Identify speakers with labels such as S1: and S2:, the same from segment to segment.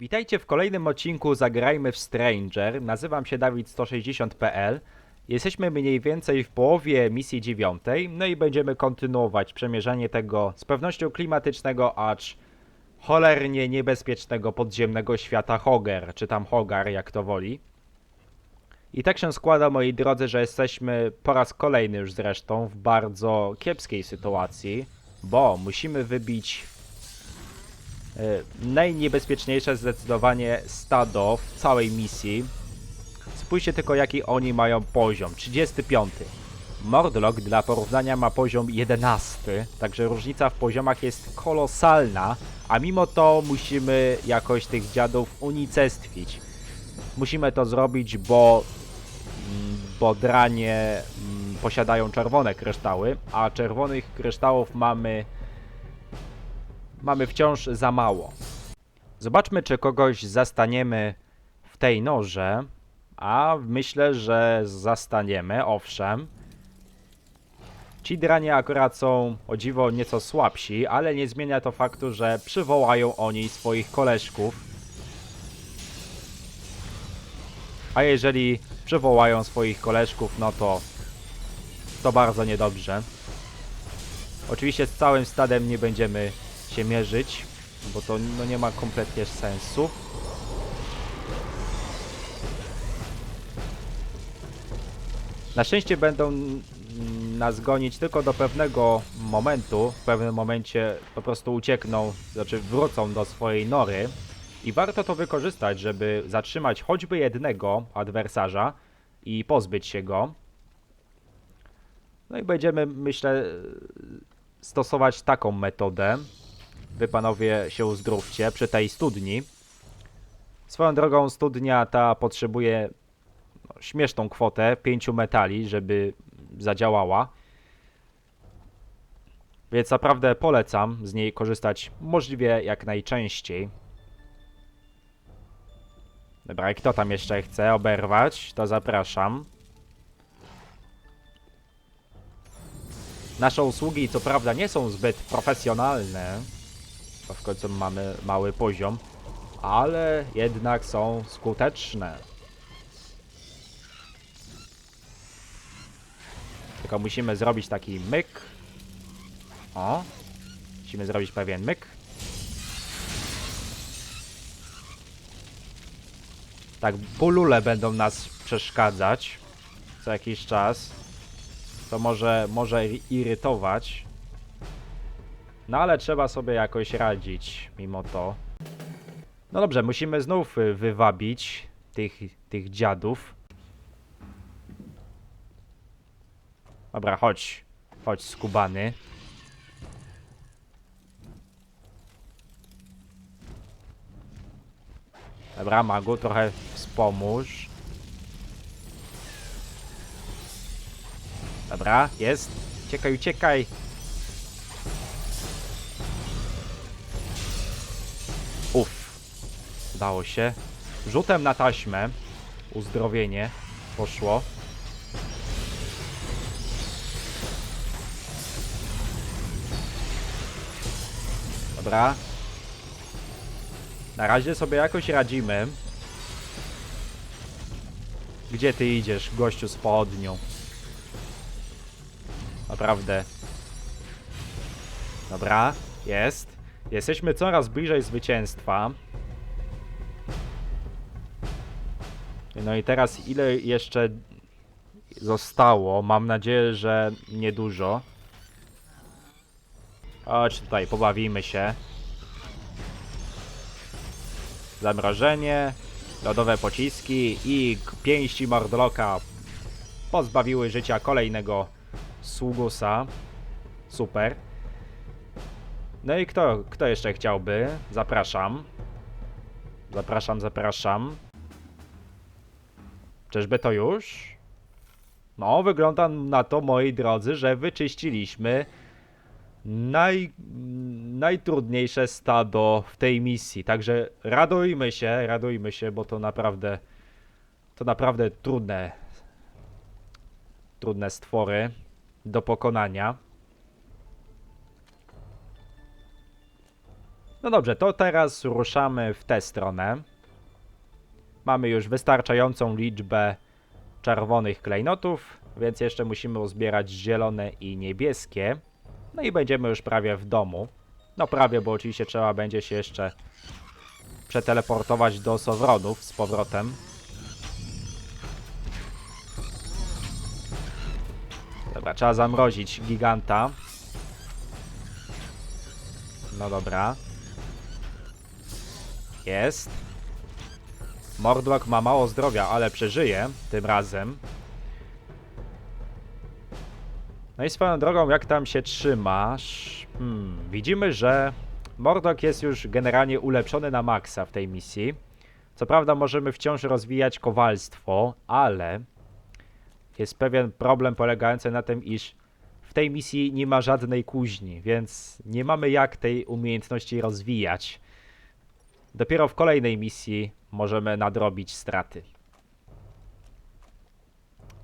S1: Witajcie w kolejnym odcinku Zagrajmy w Stranger. Nazywam się Dawid160.pl. Jesteśmy mniej więcej w połowie misji dziewiątej, no i będziemy kontynuować przemierzanie tego z pewnością klimatycznego, acz cholernie niebezpiecznego podziemnego świata Hoger, czy tam Hogar, jak to woli. I tak się składa, moi drodzy, że jesteśmy po raz kolejny już zresztą w bardzo kiepskiej sytuacji, bo musimy wybić najniebezpieczniejsze zdecydowanie stado w całej misji. Spójrzcie tylko jaki oni mają poziom. 35. Mordlock dla porównania ma poziom 11, także różnica w poziomach jest kolosalna, a mimo to musimy jakoś tych dziadów unicestwić. Musimy to zrobić, bo mm, bo dranie mm, posiadają czerwone kryształy, a czerwonych kryształów mamy mamy wciąż za mało. Zobaczmy, czy kogoś zastaniemy w tej norze. A myślę, że zastaniemy, owszem. Ci dranie akurat są o dziwo nieco słabsi, ale nie zmienia to faktu, że przywołają oni swoich koleżków. A jeżeli przywołają swoich koleżków, no to to bardzo niedobrze. Oczywiście z całym stadem nie będziemy się mierzyć, bo to no, nie ma kompletnie sensu. Na szczęście będą nas gonić tylko do pewnego momentu. W pewnym momencie po prostu uciekną, znaczy wrócą do swojej nory. I warto to wykorzystać, żeby zatrzymać choćby jednego adwersarza i pozbyć się go. No i będziemy, myślę, stosować taką metodę. Wy panowie się uzdrówcie przy tej studni. Swoją drogą studnia ta potrzebuje no, śmieszną kwotę 5 metali, żeby zadziałała. Więc naprawdę polecam z niej korzystać możliwie jak najczęściej. Dobra, kto tam jeszcze chce oberwać, to zapraszam. Nasze usługi co prawda nie są zbyt profesjonalne, bo w końcu mamy mały poziom, ale jednak są skuteczne. Tylko musimy zrobić taki myk. O, musimy zrobić pewien myk. Tak, bulule będą nas przeszkadzać co jakiś czas. To może, może irytować. No ale trzeba sobie jakoś radzić mimo to. No dobrze, musimy znów y, wywabić tych, tych dziadów. Dobra, chodź. Chodź, skubany. Dobra, Magu, trochę wspomóż. Dobra, jest. Uciekaj, uciekaj. Udało się. Rzutem na taśmę. Uzdrowienie. Poszło. Dobra. Na razie sobie jakoś radzimy. Gdzie ty idziesz, gościu z południu? Naprawdę. Dobra, jest. Jesteśmy coraz bliżej zwycięstwa. No i teraz ile jeszcze zostało? Mam nadzieję, że niedużo. Chodź tutaj, pobawimy się. Zamrożenie, lodowe pociski i pięści Mordloka pozbawiły życia kolejnego sługusa. Super. No i kto, kto jeszcze chciałby? Zapraszam. Zapraszam, zapraszam. Czyżby to już? No, wygląda na to, moi drodzy, że wyczyściliśmy naj, najtrudniejsze stado w tej misji. Także radujmy się, radujmy się, bo to naprawdę to naprawdę trudne trudne stwory do pokonania. No dobrze, to teraz ruszamy w tę stronę. Mamy już wystarczającą liczbę czerwonych klejnotów, więc jeszcze musimy uzbierać zielone i niebieskie. No i będziemy już prawie w domu. No prawie, bo oczywiście trzeba będzie się jeszcze przeteleportować do Sowronów z powrotem. Dobra, trzeba zamrozić giganta. No dobra. Jest. Mordlock ma mało zdrowia, ale przeżyje tym razem. No i swoją drogą, jak tam się trzymasz? Hmm, widzimy, że Mordok jest już generalnie ulepszony na maksa w tej misji. Co prawda możemy wciąż rozwijać kowalstwo, ale jest pewien problem polegający na tym, iż w tej misji nie ma żadnej kuźni, więc nie mamy jak tej umiejętności rozwijać. Dopiero w kolejnej misji możemy nadrobić straty.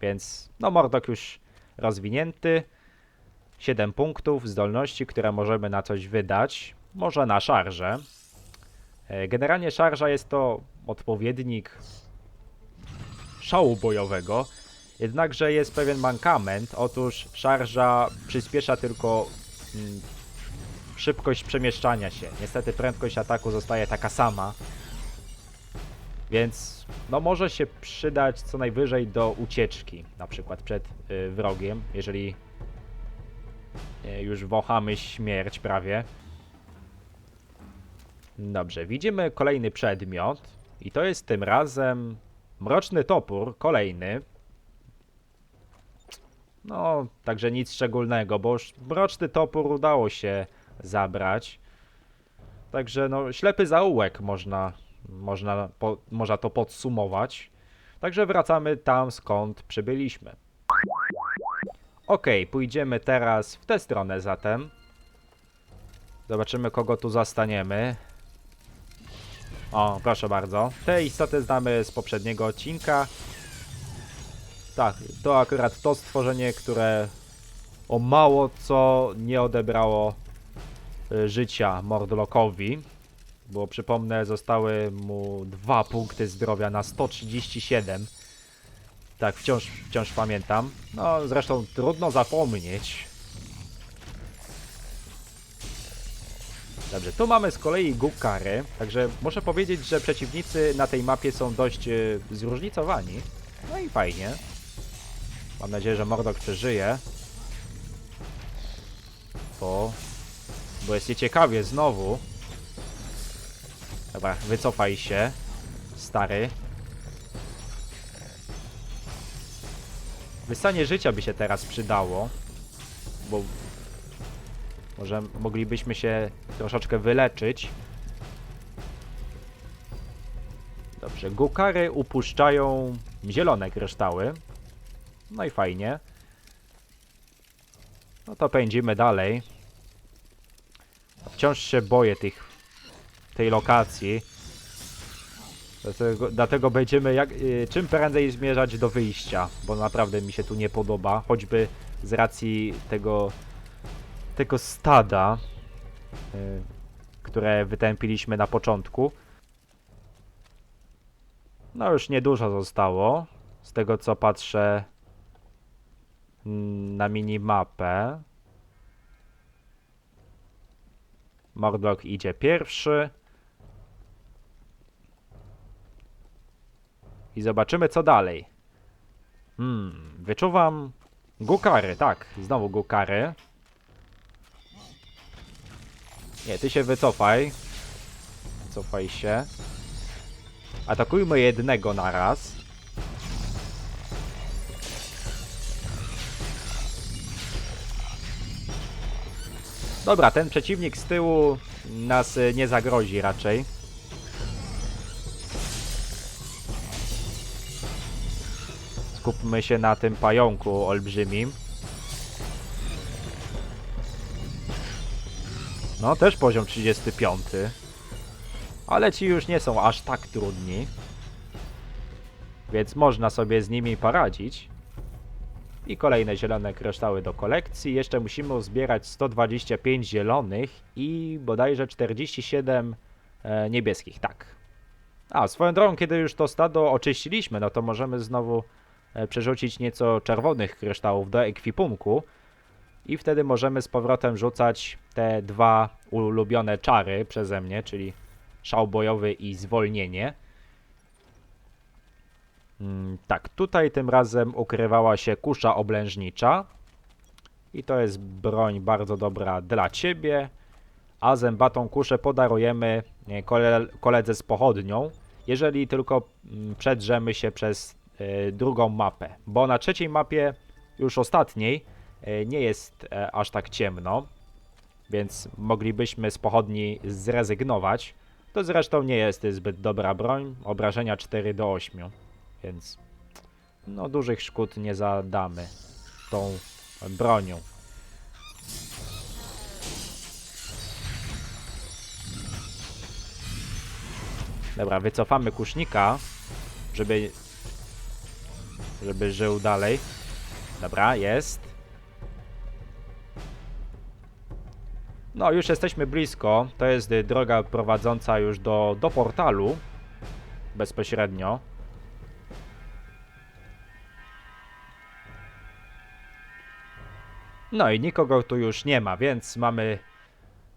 S1: Więc no Mordok już rozwinięty. 7 punktów zdolności, które możemy na coś wydać. Może na szarżę. E, Generalnie szarża jest to odpowiednik szału bojowego. Jednakże jest pewien mankament. Otóż szarża przyspiesza tylko mm, szybkość przemieszczania się. Niestety prędkość ataku zostaje taka sama. Więc no może się przydać co najwyżej do ucieczki, na przykład przed y, wrogiem, jeżeli y, już wąchamy śmierć prawie. Dobrze, widzimy kolejny przedmiot i to jest tym razem mroczny topór, kolejny. No, także nic szczególnego, bo już mroczny topór udało się zabrać. Także no, ślepy zaułek można, można, po, można to podsumować. Także wracamy tam, skąd przybyliśmy. Ok, pójdziemy teraz w tę stronę zatem. Zobaczymy, kogo tu zastaniemy. O, proszę bardzo. Te istoty znamy z poprzedniego odcinka. Tak, to akurat to stworzenie, które o mało co nie odebrało y, życia Mordlockowi. Bo przypomnę, zostały mu dwa punkty zdrowia na 137. Tak, wciąż, wciąż pamiętam. No, zresztą trudno zapomnieć. Dobrze, tu mamy z kolei Gukary, także muszę powiedzieć, że przeciwnicy na tej mapie są dość y, zróżnicowani. No i fajnie. Mam nadzieję, że Mordok przeżyje. Bo... Bo jest nieciekawie znowu. Dobra, wycofaj się. Stary. Wysanie życia by się teraz przydało. Bo... Może moglibyśmy się troszeczkę wyleczyć. Dobrze, Gukary upuszczają zielone kryształy. No i fajnie. No to pędzimy dalej. Wciąż się boję tych, tej lokacji. Dlatego, dlatego będziemy jak, y, czym prędzej zmierzać do wyjścia, bo naprawdę mi się tu nie podoba, choćby z racji tego, tego stada, y, które wytępiliśmy na początku. No już niedużo zostało, z tego co patrzę mm, na minimapę. Mordok idzie pierwszy. I zobaczymy co dalej. Hmm, wyczuwam Gukary, tak, znowu Gukary. Nie, ty się wycofaj. Cofaj się. Atakujmy jednego na raz. Dobra, ten przeciwnik z tyłu nas y, nie zagrozi raczej. Skupmy się na tym pająku olbrzymim. No, też poziom 35. Ale ci już nie są aż tak trudni. Więc można sobie z nimi poradzić. I kolejne zielone kryształy do kolekcji. Jeszcze musimy uzbierać 125 zielonych i bodajże 47 e, niebieskich, tak. A, swoją drogą, kiedy już to stado oczyściliśmy, no to możemy znowu przerzucić nieco czerwonych kryształów do ekwipunku i wtedy możemy z powrotem rzucać te dwa ulubione czary przeze mnie, czyli szał bojowy i zwolnienie. Mm, tak, tutaj tym razem ukrywała się kusza oblężnicza i to jest broń bardzo dobra dla ciebie, a zębatą kuszę podarujemy e, kole, koledze z pochodnią, jeżeli tylko mm, przedrzemy się przez e, drugą mapę, bo na trzeciej mapie, już ostatniej, e, nie jest e, aż tak ciemno, więc moglibyśmy z pochodni zrezygnować. To zresztą nie jest zbyt dobra broń, obrażenia 4 do 8, więc no dużych szkód nie zadamy tą bronią. Dobra, wycofamy kusznika, żeby żeby żył dalej. Dobra, jest. No, już jesteśmy blisko. To jest droga prowadząca już do, do portalu. Bezpośrednio. No i nikogo tu już nie ma, więc mamy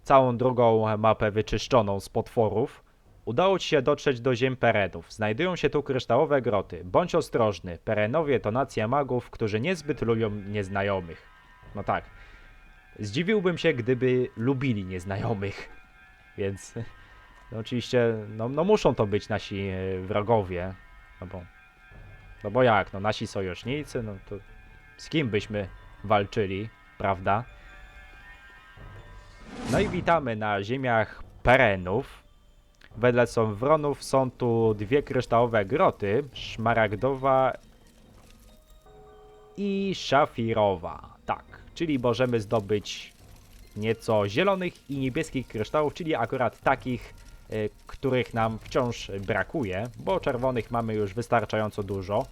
S1: całą drugą mapę wyczyszczoną z potworów. Udało ci się dotrzeć do ziem Perenów. Znajdują się tu kryształowe groty. Bądź ostrożny. Perenowie to nacja magów, którzy niezbyt lubią nieznajomych. No tak. Zdziwiłbym się, gdyby lubili nieznajomych. Więc no oczywiście, no, no muszą to być nasi e, wrogowie. No bo, no bo jak, no nasi sojusznicy, no to z kim byśmy walczyli, prawda? No i witamy na ziemiach Perenów. Wedle Somwronów są tu dwie kryształowe groty, szmaragdowa i szafirowa. Tak, czyli możemy zdobyć nieco zielonych i niebieskich kryształów, czyli akurat takich, y, których nam wciąż brakuje, bo czerwonych mamy już wystarczająco dużo.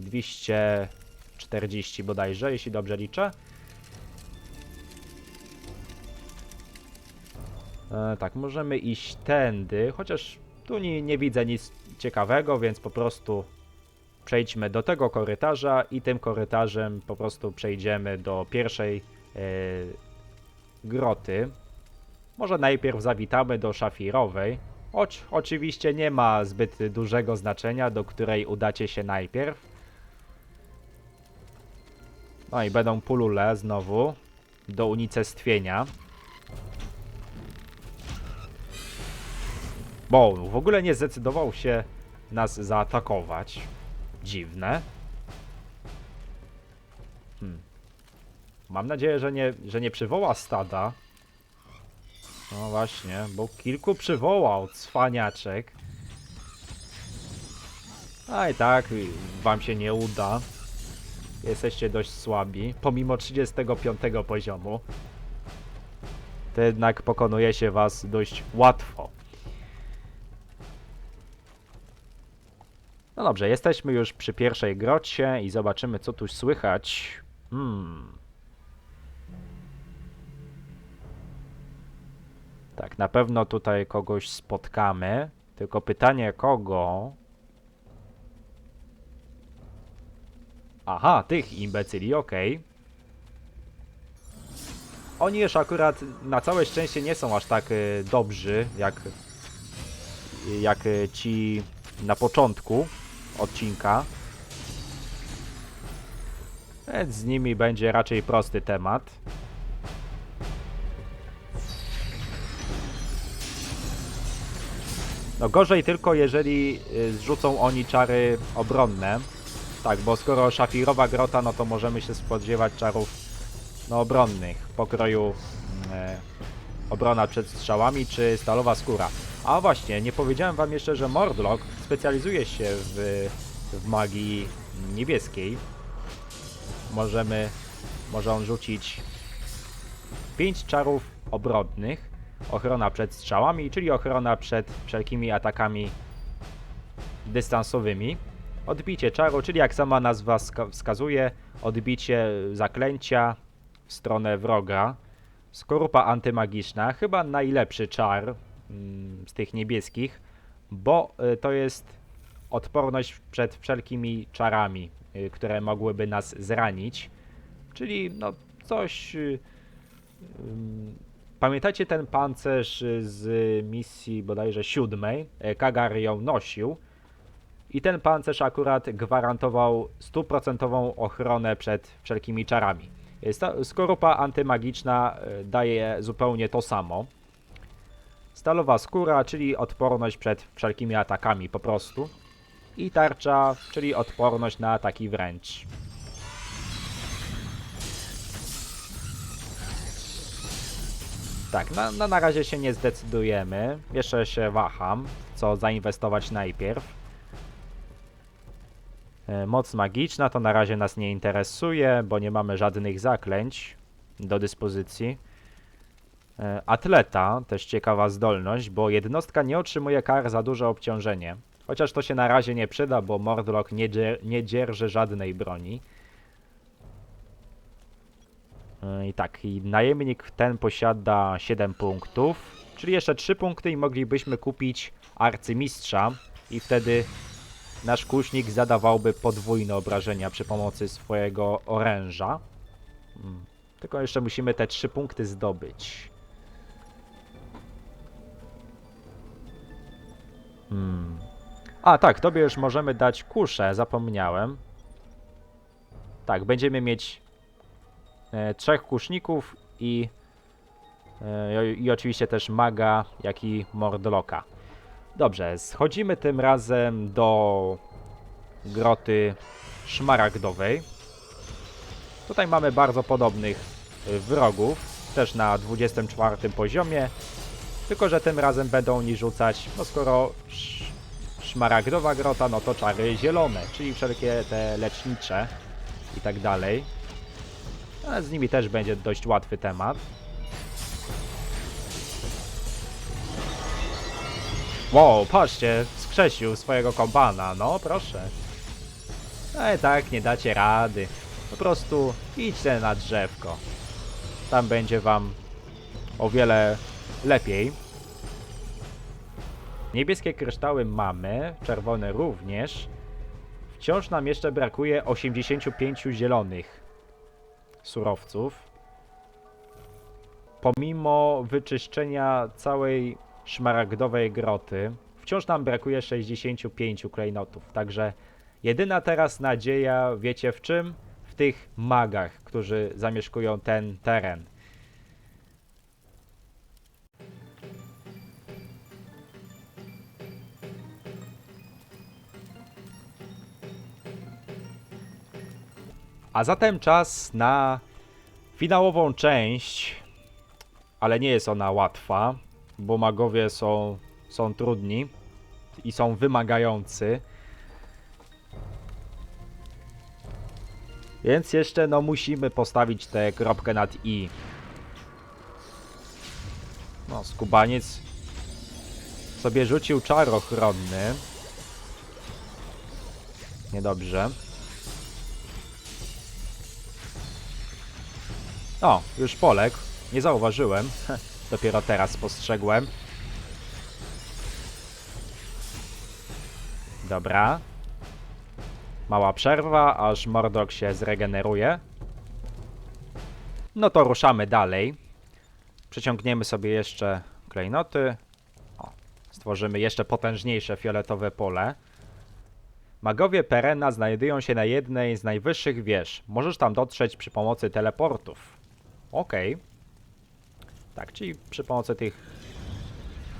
S1: 240 bodajże, jeśli dobrze liczę. E, tak, możemy iść tędy, chociaż tu nie, nie widzę nic ciekawego, więc po prostu przejdźmy do tego korytarza i tym korytarzem po prostu przejdziemy do pierwszej e, groty. Może najpierw zawitamy do szafirowej. Choć oczywiście nie ma zbyt dużego znaczenia, do której udacie się najpierw. No i będą pulule znowu do unicestwienia. Bo w ogóle nie zdecydował się nas zaatakować. Dziwne. Hmm. Mam nadzieję, że nie, że nie przywoła stada. No właśnie, bo kilku przywołał, cwaniaczek. A i tak y, wam się nie uda. Jesteście dość słabi, pomimo 35 poziomu. To jednak pokonuje się was dość łatwo. No dobrze, jesteśmy już przy pierwszej grocie i zobaczymy, co tu słychać. Hmm. Tak, na pewno tutaj kogoś spotkamy. Tylko pytanie, kogo? Aha, tych imbecyli, okej. Oni już akurat na całe szczęście nie są aż tak y, dobrzy, jak, jak y, ci na początku odcinka. Więc z nimi będzie raczej prosty temat. No gorzej tylko jeżeli y, zrzucą oni czary obronne. Tak, bo skoro szafirowa grota, no to możemy się spodziewać czarów no, obronnych, pokroju mm, e, obrona przed strzałami czy stalowa skóra. A właśnie, nie powiedziałem wam jeszcze, że Mordlock specjalizuje się w, w magii niebieskiej. Możemy, może on rzucić 5 czarów obronnych. Ochrona przed strzałami, czyli ochrona przed wszelkimi atakami dystansowymi. Odbicie czaru, czyli jak sama nazwa wska- wskazuje, odbicie zaklęcia w stronę wroga. Skorupa antymagiczna, chyba najlepszy czar mm, z tych niebieskich, bo y, to jest odporność przed wszelkimi czarami, y, które mogłyby nas zranić. Czyli no coś. y, ym, Pamiętacie ten pancerz y, z misji bodajże siódmej? E, Kagar ją nosił. I ten pancerz akurat gwarantował stuprocentową ochronę przed wszelkimi czarami. Y, Skorupa antymagiczna y, daje zupełnie to samo. Stalowa skóra, czyli odporność przed wszelkimi atakami po prostu. I tarcza, czyli odporność na ataki wręcz. Tak, na, na, na razie się nie zdecydujemy. Jeszcze się waham, co zainwestować najpierw. E, Moc magiczna to na razie nas nie interesuje, bo nie mamy żadnych zaklęć do dyspozycji. E, Atleta, też ciekawa zdolność, bo jednostka nie otrzymuje kar za duże obciążenie. Chociaż to się na razie nie przyda, bo Mordlock nie, dzie- nie dzierży żadnej broni. E, I tak, i najemnik ten posiada 7 punktów, czyli jeszcze 3 punkty i moglibyśmy kupić arcymistrza i wtedy nasz kusznik zadawałby podwójne obrażenia przy pomocy swojego oręża. Mm, Tylko jeszcze musimy te 3 punkty zdobyć. Hmm. A tak, tobie już możemy dać kuszę, zapomniałem. Tak, będziemy mieć e, trzech kuszników i, e, i oczywiście też maga, jak i mordloka. Dobrze, schodzimy tym razem do groty szmaragdowej. Tutaj mamy bardzo podobnych wrogów, też na 24 poziomie, tylko że tym razem będą oni rzucać, no skoro sz, szmaragdowa grota, no to czary zielone, czyli wszelkie te lecznicze i tak dalej. Ale z nimi też będzie dość łatwy temat. Wow, patrzcie, skrzesił swojego kompana, no proszę. Ale tak, nie dacie rady. Po prostu idźcie na drzewko. Tam będzie wam o wiele lepiej. Niebieskie kryształy mamy, czerwone również. Wciąż nam jeszcze brakuje 85 zielonych surowców. Pomimo wyczyszczenia całej szmaragdowej groty, wciąż nam brakuje 65 klejnotów. Także jedyna teraz nadzieja, wiecie w czym? W tych magach, którzy zamieszkują ten teren. A zatem czas na finałową część, ale nie jest ona łatwa, bo magowie są, są trudni i są wymagający. Więc jeszcze no musimy postawić tę kropkę nad i. No, skubaniec sobie rzucił czar ochronny. Niedobrze. O, już poległ. Nie zauważyłem. Dopiero teraz spostrzegłem. Dobra. Mała przerwa, aż Mordok się zregeneruje. No to ruszamy dalej. Przeciągniemy sobie jeszcze klejnoty. O, stworzymy jeszcze potężniejsze fioletowe pole. Magowie Perena znajdują się na jednej z najwyższych wież. Możesz tam dotrzeć przy pomocy teleportów. Okej. Tak, czyli przy pomocy tych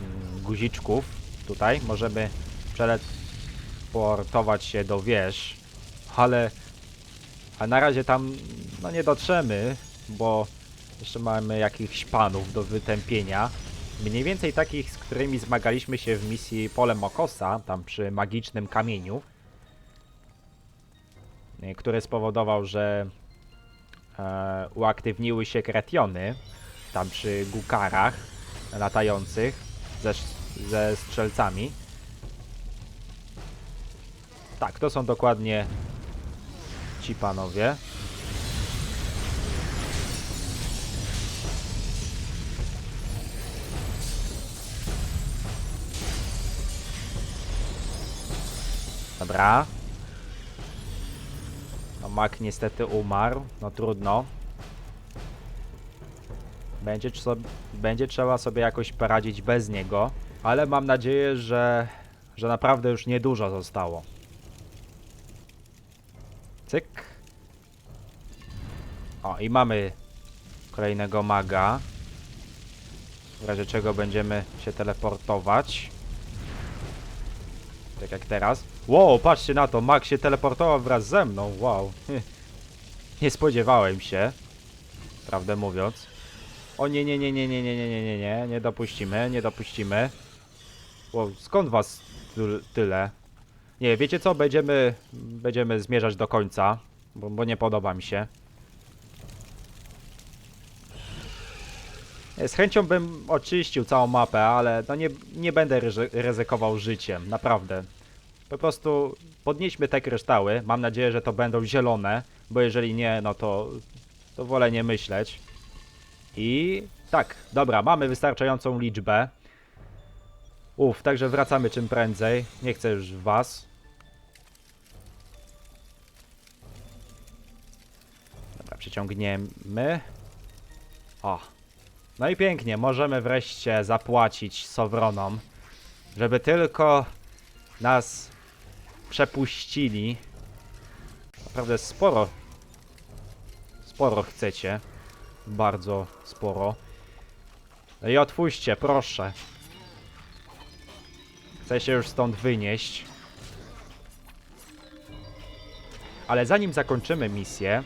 S1: mm, guziczków tutaj możemy przeteleportować się do wież, ale a na razie tam no nie dotrzemy, bo jeszcze mamy jakichś panów do wytępienia. Mniej więcej takich, z którymi zmagaliśmy się w misji Pole Mokosa, tam przy magicznym kamieniu, y, który spowodował, że e, uaktywniły się kretiony tam przy gukarach latających ze, ze strzelcami. Tak, to są dokładnie ci panowie. Dobra. No Mak niestety umarł. No trudno. Będzie, będzie trzeba sobie jakoś poradzić bez niego. Ale mam nadzieję, że, że naprawdę już niedużo zostało. Cyk. O, i mamy kolejnego maga. W razie czego będziemy się teleportować. Tak jak teraz. Wow, patrzcie na to, mag się teleportował wraz ze mną, wow. Nie spodziewałem się, prawdę mówiąc. O nie, nie, nie, nie, nie, nie, nie, nie, nie, nie, nie dopuścimy, nie dopuścimy. Wow, skąd was tyl- tyle? Nie, wiecie co, będziemy, będziemy zmierzać do końca, bo, bo nie podoba mi się. Z chęcią bym oczyścił całą mapę, ale no nie, nie będę ryzy- ryzykował życiem, naprawdę. Po prostu podnieśmy te kryształy. Mam nadzieję, że to będą zielone, bo jeżeli nie, no to, to wolę nie myśleć. I tak, dobra, mamy wystarczającą liczbę. Uf, także wracamy czym prędzej. Nie chcę już was. Dobra, przyciągniemy. O. No i pięknie, możemy wreszcie zapłacić Sowronom, żeby tylko nas przepuścili. Naprawdę sporo. Sporo chcecie. Bardzo sporo. I otwórzcie, proszę. Chcę się już stąd wynieść. Ale zanim zakończymy misję,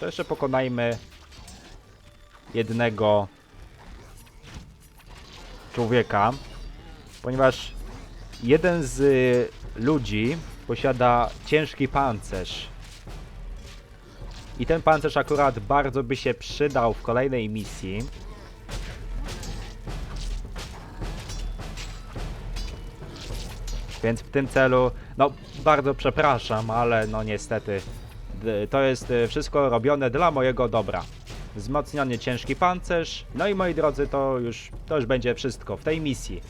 S1: to jeszcze pokonajmy jednego człowieka, ponieważ jeden z ludzi posiada ciężki pancerz. I ten pancerz akurat bardzo by się przydał w kolejnej misji. Więc w tym celu, no bardzo przepraszam, ale no niestety to jest y, wszystko robione dla mojego dobra. Wzmocniony ciężki pancerz, no i moi drodzy, to już, to już będzie wszystko w tej misji.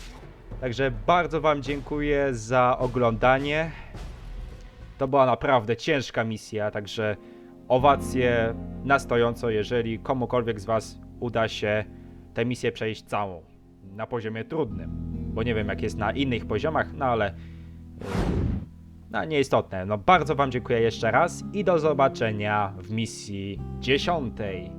S1: Także bardzo Wam dziękuję za oglądanie. To była naprawdę ciężka misja, także owacje na stojąco, jeżeli komukolwiek z Was uda się tę misję przejść całą. Na poziomie trudnym, bo nie wiem jak jest na innych poziomach, no ale yy, no nieistotne. No bardzo Wam dziękuję jeszcze raz i do zobaczenia w misji dziesiątej.